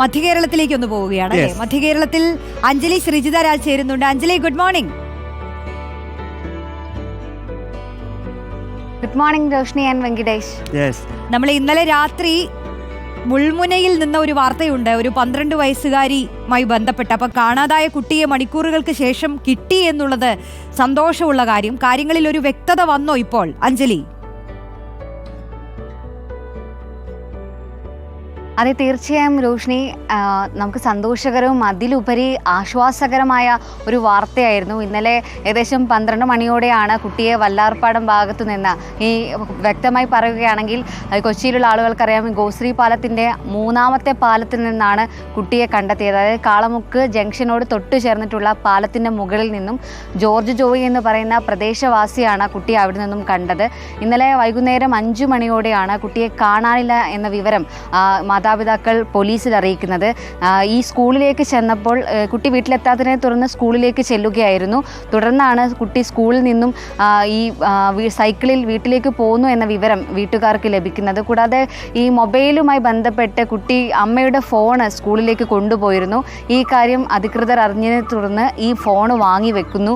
മധ്യകേരളത്തിലേക്ക് ഒന്ന് പോവുകയാണ് അല്ലേ? Yes. മധ്യകേരളത്തിൽ അഞ്ജലി ശ്രീജിത രാജ് ചേരുന്നുണ്ട്. Anjali good morning good morning Roshni and Venkitesh yes നമ്മൾ ഇന്നലെ രാത്രി മുൾമുനയിൽ നിന്ന ഒരു വാർത്തയുണ്ട്. ഒരു പന്ത്രണ്ട് വയസ്സുകാരിയുമായി ബന്ധപ്പെട്ട്. അപ്പൊ കാണാതായ കുട്ടിയെ മണിക്കൂറുകൾക്ക് ശേഷം കിട്ടി എന്നുള്ളത് സന്തോഷമുള്ള കാര്യം. കാര്യങ്ങളിൽ ഒരു വ്യക്തത വന്നോ ഇപ്പോൾ അഞ്ജലി? അതെ തീർച്ചയായും രോഷിനി നമുക്ക് സന്തോഷകരവും അതിലുപരി ആശ്വാസകരമായ ഒരു വാർത്തയായിരുന്നു. ഇന്നലെ ഏകദേശം പന്ത്രണ്ട് മണിയോടെയാണ് കുട്ടിയെ വല്ലാർപ്പാടം ഭാഗത്തു നിന്ന് ഈ വ്യക്തമായി പറയുകയാണെങ്കിൽ കൊച്ചിയിലുള്ള ആളുകൾക്കറിയാം ഗോശ്രീ പാലത്തിന്റെ മൂന്നാമത്തെ പാലത്തിൽ നിന്നാണ് കുട്ടിയെ കണ്ടെത്തിയത്. അതായത് കാളമുക്ക് ജംഗ്ഷനോട് തൊട്ടു ചേർന്നിട്ടുള്ള പാലത്തിന്റെ മുകളിൽ നിന്നും ജോർജ് ജോയി എന്ന് പറയുന്ന പ്രദേശവാസിയാണ് കുട്ടിയെ അവിടെ നിന്നും കണ്ടത്. ഇന്നലെ വൈകുന്നേരം അഞ്ചു മണിയോടെയാണ് കുട്ടിയെ കാണാനില്ല എന്ന വിവരം ആ, മാതാപിതാക്കൾ പോലീസിൽ അറിയിക്കുന്നത്. ഈ സ്കൂളിലേക്ക് ചെന്നപ്പോൾ കുട്ടി വീട്ടിലെത്താത്തതിനെ തുടർന്ന് സ്കൂളിലേക്ക് ചെല്ലുകയായിരുന്നു. തുടർന്നാണ് കുട്ടി സ്കൂളിൽ നിന്നും ഈ സൈക്കിളിൽ വീട്ടിലേക്ക് പോകുന്നു എന്ന വിവരം വീട്ടുകാർക്ക് ലഭിക്കുന്നത്. കൂടാതെ ഈ മൊബൈലുമായി ബന്ധപ്പെട്ട് കുട്ടി അമ്മയുടെ ഫോണ് സ്കൂളിലേക്ക് കൊണ്ടുപോയിരുന്നു. ഈ കാര്യം അധികൃതർ അറിഞ്ഞതിനെ തുടർന്ന് ഈ ഫോൺ വാങ്ങി വെക്കുന്നു.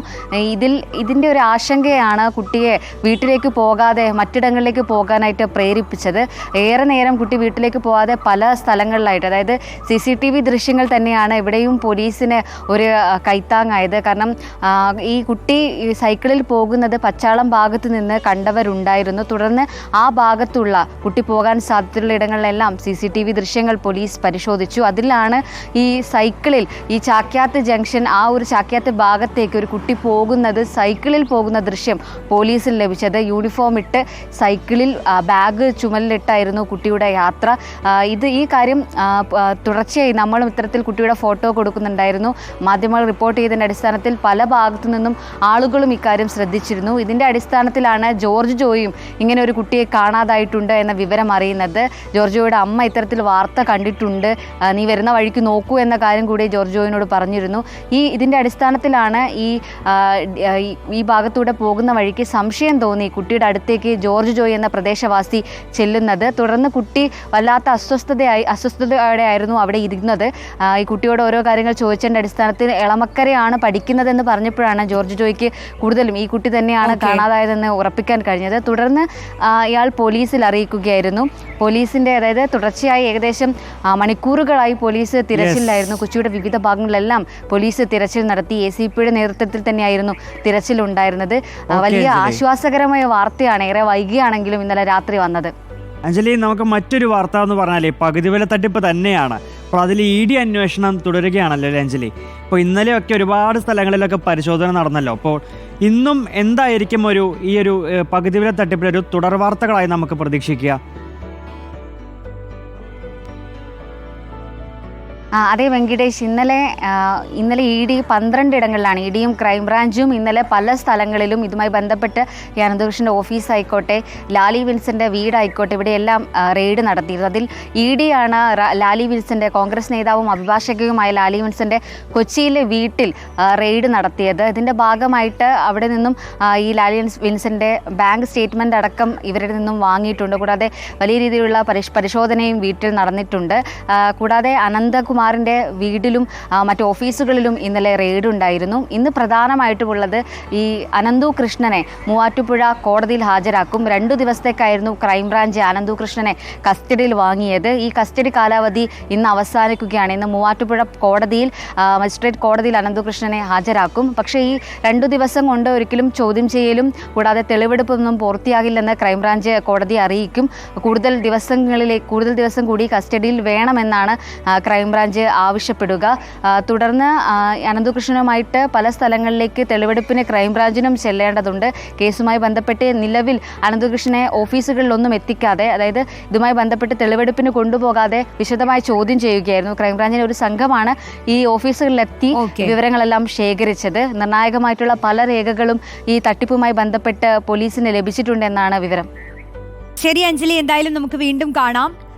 ഇതിൽ ഇതിന്റെ ഒരു ആശങ്കയാണ് കുട്ടിയെ വീട്ടിലേക്ക് പോകാതെ മറ്റിടങ്ങളിലേക്ക് പോകാനായിട്ട് പ്രേരിപ്പിച്ചത്. ഏറെ നേരം കുട്ടി വീട്ടിലേക്ക് പോകാതെ പല സ്ഥലങ്ങളിലായിട്ട് അതായത് സി സി ടി വി ദൃശ്യങ്ങൾ തന്നെയാണ് ഇവിടെയും പോലീസിന് ഒരു കൈത്താങ്ങായത്. കാരണം ഈ കുട്ടി സൈക്കിളിൽ പോകുന്നത് പച്ചാളം ഭാഗത്ത് നിന്ന് കണ്ടവരുണ്ടായിരുന്നു. തുടർന്ന് ആ ഭാഗത്തുള്ള കുട്ടി പോകാൻ സാധ്യതയുള്ള ഇടങ്ങളിലെല്ലാം സി സി ടി വി ദൃശ്യങ്ങൾ പോലീസ് പരിശോധിച്ചു. അതിലാണ് ഈ സൈക്കിളിൽ ഈ ചാക്യാത്ത് ജംഗ്ഷൻ ആ ഒരു ചാക്യാത്ത് ഭാഗത്തേക്ക് ഒരു കുട്ടി പോകുന്നത് സൈക്കിളിൽ പോകുന്ന ദൃശ്യം പോലീസിൽ ലഭിച്ചത്. യൂണിഫോം ഇട്ട് സൈക്കിളിൽ ബാഗ് ചുമലിലിട്ടായിരുന്നു കുട്ടിയുടെ യാത്ര. ഇത് ഈ കാര്യം തുടർച്ചയായി നമ്മളും ഇത്തരത്തിൽ കുട്ടിയുടെ ഫോട്ടോ കൊടുക്കുന്നുണ്ടായിരുന്നു. മാധ്യമങ്ങൾ റിപ്പോർട്ട് ചെയ്തതിന്റെ അടിസ്ഥാനത്തിൽ പല ഭാഗത്തു നിന്നും ആളുകളും ഇക്കാര്യം ശ്രദ്ധിച്ചിരുന്നു. ഇതിന്റെ അടിസ്ഥാനത്തിലാണ് ജോർജ് ജോയും ഇങ്ങനെ ഒരു കുട്ടിയെ കാണാതായിട്ടുണ്ട് എന്ന വിവരം അറിയുന്നത്. ജോർജ് ജോയുടെ അമ്മ ഇത്തരത്തിൽ വാർത്ത കണ്ടിട്ടുണ്ട്. നീ വരുന്ന വഴിക്ക് നോക്കൂ എന്ന കാര്യം കൂടി ജോർജ് ജോയിനോട് പറഞ്ഞിരുന്നു. ഈ ഇതിന്റെ അടിസ്ഥാനത്തിലാണ് ഈ ഈ- ഭാഗത്തൂടെ പോകുന്ന വഴിക്ക് സംശയം തോന്നി കുട്ടിയുടെ അടുത്തേക്ക് ജോർജ് ജോയ് എന്ന പ്രദേശവാസി ചെല്ലുന്നത്. തുടർന്ന് കുട്ടി വല്ലാത്ത അസ്വസ്ഥതയായി അസ്വസ്ഥതയോടെ ആയിരുന്നു അവിടെ ഇരുന്നത് ഈ കുട്ടിയോട് ഓരോ കാര്യങ്ങൾ ചോദിച്ചതിന്റെ അടിസ്ഥാനത്തിൽ ഇളമക്കരയാണ് പഠിക്കുന്നതെന്ന് പറഞ്ഞപ്പോഴാണ് ജോർജ് ജോയ്ക്ക് കൂടുതലും ഈ കുട്ടി തന്നെയാണ്. കാണാതായതെന്ന് ഉറപ്പിക്കാൻ കഴിഞ്ഞത്. തുടർന്ന് ഇയാൾ പോലീസിൽ അറിയിക്കുകയായിരുന്നു. പോലീസിന്റെ അതായത് തുടർച്ചയായി ഏകദേശം മണിക്കൂറുകളായി പോലീസ് തിരച്ചിലായിരുന്നു കൊച്ചിയുടെ വിവിധ ഭാഗങ്ങളിലെല്ലാം പോലീസ് തിരച്ചിൽ നടത്തി. എ സി പിയുടെ നേതൃത്വത്തിൽ തന്നെയായിരുന്നു തിരച്ചിലുണ്ടായിരുന്നത്. വലിയ ആശ്വാസകരമായ വാർത്തയാണ്. ഏറെ വൈകിയാണെങ്കിലും ഇന്നലെ രാത്രി വന്നത്. അഞ്ജലി നമുക്ക് മറ്റൊരു വാർത്ത എന്ന് പറഞ്ഞാൽ പകുതി വില തട്ടിപ്പ് തന്നെയാണ്. അപ്പോൾ അതിൽ ഇ ഡി അന്വേഷണം തുടരുകയാണല്ലോ അല്ലേ അഞ്ജലി? അപ്പോൾ ഇന്നലെയൊക്കെ ഒരുപാട് സ്ഥലങ്ങളിലൊക്കെ പരിശോധന നടന്നല്ലോ. അപ്പോൾ ഇന്നും എന്തായിരിക്കും ഒരു ഈ ഒരു പകുതി വില തട്ടിപ്പിലൊരു തുടർ വാർത്തകളായി നമുക്ക് പ്രതീക്ഷിക്കുക? അതെ വെങ്കിടേഷ്. ഇന്നലെ ഇന്നലെ ഇ ഡി പന്ത്രണ്ട് ഇടങ്ങളിലാണ് ഇ ഡിയും ക്രൈംബ്രാഞ്ചും ഇന്നലെ പല സ്ഥലങ്ങളിലും ഇതുമായി ബന്ധപ്പെട്ട് ഈ അനന്തകൃഷ്ണന്റെ ഓഫീസ് ആയിക്കോട്ടെ ലാലി വിൽസന്റെ വീടായിക്കോട്ടെ ഇവിടെയെല്ലാം റെയ്ഡ് നടത്തിയിരുന്നു. അതിൽ ഇ ഡിയാണ് ലാലി വിൽസന്റെ കോൺഗ്രസ് നേതാവും അഭിഭാഷകയുമായ ലാലി വിൽസന്റെ കൊച്ചിയിലെ വീട്ടിൽ റെയ്ഡ് നടത്തിയത്. ഇതിന്റെ ഭാഗമായിട്ട് അവിടെ നിന്നും ഈ ലാലി വിൽസന്റെ ബാങ്ക് സ്റ്റേറ്റ്മെന്റ് അടക്കം ഇവരുടെ നിന്നും വാങ്ങിയിട്ടുണ്ട്. കൂടാതെ വലിയ രീതിയിലുള്ള പരിശ് പരിശോധനയും വീട്ടിൽ നടന്നിട്ടുണ്ട്. കൂടാതെ കൂടാതെ അനന്തകുമാറിന്റെ വീട്ടിലും മറ്റു ഓഫീസുകളിലും ഇന്നലെ റെയ്ഡ് ഉണ്ടായിരുന്നു. ഇന്ന് പ്രധാനമായിട്ടുമുള്ളത് ഈ അനന്തു കൃഷ്ണനെ മൂവാറ്റുപുഴ കോടതിയിൽ ഹാജരാക്കും. രണ്ടു ദിവസത്തേക്കായിരുന്നു ക്രൈംബ്രാഞ്ച് അനന്തു കൃഷ്ണനെ കസ്റ്റഡിയിൽ വാങ്ങിയത്. ഈ കസ്റ്റഡി കാലാവധി ഇന്ന് അവസാനിക്കുകയാണ്. ഇന്ന് മൂവാറ്റുപുഴ കോടതിയിൽ മജിസ്ട്രേറ്റ് കോടതിയിൽ അനന്തു കൃഷ്ണനെ ഹാജരാക്കും. പക്ഷേ ഈ രണ്ടു ദിവസം കൊണ്ട് ഒരിക്കലും ചോദ്യം ചെയ്യലും കൂടാതെ തെളിവെടുപ്പൊന്നും പൂർത്തിയാകില്ലെന്ന് ക്രൈംബ്രാഞ്ച് കോടതി അറിയിക്കും. കൂടുതൽ ദിവസങ്ങളിലേക്ക് കൂടുതൽ ദിവസം കൂടി കസ്റ്റഡിയിൽ വേണമെന്നാണ് ആ, ക്രൈംബ്രാഞ്ച് ആവശ്യപ്പെടുക. തുടർന്ന് അനന്തകൃഷ്ണനുമായിട്ട് പല സ്ഥലങ്ങളിലേക്ക് തെളിവെടുപ്പിന് ക്രൈംബ്രാഞ്ചിനും ചെല്ലേണ്ടതുണ്ട്. കേസുമായി ബന്ധപ്പെട്ട് നിലവിൽ അനന്തകൃഷ്ണനെ ഓഫീസുകളിലൊന്നും എത്തിക്കാതെ അതായത് ഇതുമായി ബന്ധപ്പെട്ട് തെളിവെടുപ്പിന് കൊണ്ടുപോകാതെ വിശദമായി ചോദ്യം ചെയ്യുകയായിരുന്നു. ക്രൈംബ്രാഞ്ചിന്റെ ഒരു സംഘമാണ് ഈ ഓഫീസുകളിലെത്തി. വിവരങ്ങളെല്ലാം ശേഖരിച്ചത്. നിർണായകമായിട്ടുള്ള പല രേഖകളും ഈ തട്ടിപ്പുമായി ബന്ധപ്പെട്ട് പോലീസിന് ലഭിച്ചിട്ടുണ്ട് എന്നാണ് വിവരം. ശരി അഞ്ജലി. എന്തായാലും നമുക്ക് വീണ്ടും കാണാം.